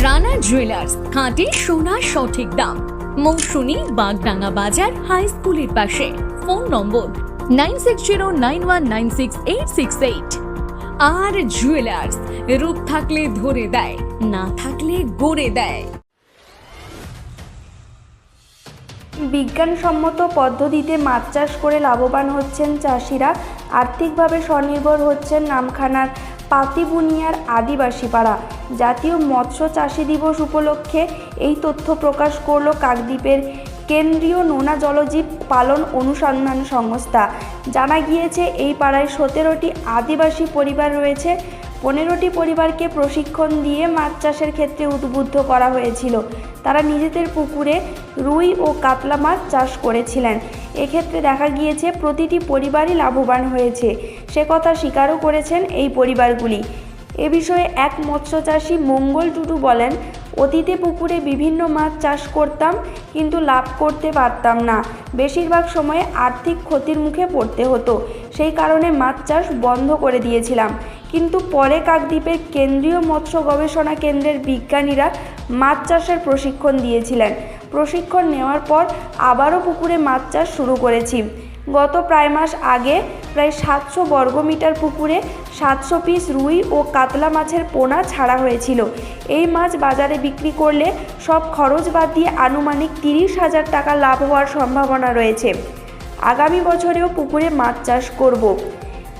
Rana jewellers খাঁটি সোনা সঠিক দাম। মৌসুমী বাগডাঙ্গা বাজার হাই স্কুলের পাশে। Phone number nine six zero nine one nine six eight six eight আর জুয়েলার্স রূপ থাকলে ধরে দেয়, না থাকলে গড়ে দেয়। বিজ্ঞানসম্মত পদ্ধতিতে মাছ চাষ করে লাভবান হচ্ছেন চাষিরা। আর্থিকভাবে স্বনির্ভর হচ্ছেন নামখানার পাতিবুনিয়ার আদিবাসী পাড়া। জাতীয় মৎস্য চাষী দিবস উপলক্ষে এই তথ্য প্রকাশ করল কাকদ্বীপের কেন্দ্রীয় নোনা জলজীব পালন অনুসন্ধান সংস্থা। জানা গিয়েছে, এই পাড়ায় সতেরোটি আদিবাসী পরিবার রয়েছে। পনেরোটি পরিবারকে প্রশিক্ষণ দিয়ে মাছ চাষের ক্ষেত্রে উদ্বুদ্ধ করা হয়েছিল। তারা নিজেদের পুকুরে রুই ও কাতলা মাছ চাষ করেছিলেন। এক্ষেত্রে দেখা গিয়েছে প্রতিটি পরিবারই লাভবান হয়েছে। সে কথা স্বীকারও করেছেন এই পরিবারগুলি। এ বিষয়ে এক মৎস্য চাষী মঙ্গল টুটু বলেন, অতীতে পুকুরে বিভিন্ন মাছ চাষ করতাম, কিন্তু লাভ করতে পারতাম না। বেশিরভাগ সময়ে আর্থিক ক্ষতির মুখে পড়তে হতো। সেই কারণে মাছ চাষ বন্ধ করে দিয়েছিলাম। কিন্তু পরে কাকদ্বীপের কেন্দ্রীয় মৎস্য গবেষণা কেন্দ্রের বিজ্ঞানীরা মাছ চাষের প্রশিক্ষণ দিয়েছিলেন। প্রশিক্ষণ নেওয়ার পর আবারও পুকুরে মাছ চাষ শুরু করেছি। গত প্রায় মাস আগে প্রায় সাতশো বর্গমিটার পুকুরে সাতশো পিস রুই ও কাতলা মাছের পোনা ছাড়া হয়েছিল। এই মাছ বাজারে বিক্রি করলে সব খরচ বাদ দিয়ে আনুমানিক তিরিশ হাজার টাকা লাভ হওয়ার সম্ভাবনা রয়েছে। আগামী বছরেও পুকুরে মাছ চাষ করব।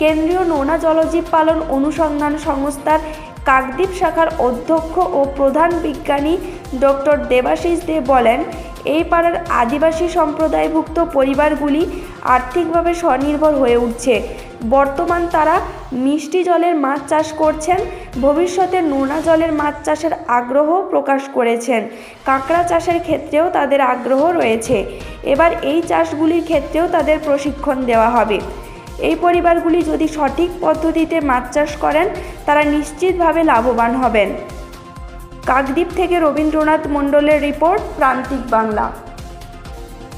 কেন্দ্রীয় নোনা জলজীব পালন অনুসন্ধান সংস্থার কাকদ্বীপ শাখার অধ্যক্ষ ও প্রধান বিজ্ঞানী ডক্টর দেবাশিস দে বলেন, এই পাড়ার আদিবাসী সম্প্রদায়ভুক্ত পরিবারগুলি আর্থিকভাবে স্বনির্ভর হয়ে উঠছে। বর্তমান তারা মিষ্টি জলের মাছ চাষ করছেন, ভবিষ্যতে নোনা জলের মাছ চাষের আগ্রহ প্রকাশ করেছেন। কাঁকড়া চাষের ক্ষেত্রেও তাদের আগ্রহ রয়েছে। এবার এই চাষগুলির ক্ষেত্রেও তাদের প্রশিক্ষণ দেওয়া হবে। এই পরিবারগুলি যদি সঠিক পদ্ধতিতে মাছ চাষ করেন, তারা নিশ্চিতভাবে লাভবান হবেন। কাকদ্বীপ থেকে রবীন্দ্রনাথ মণ্ডলের রিপোর্ট, প্রান্তিক বাংলা।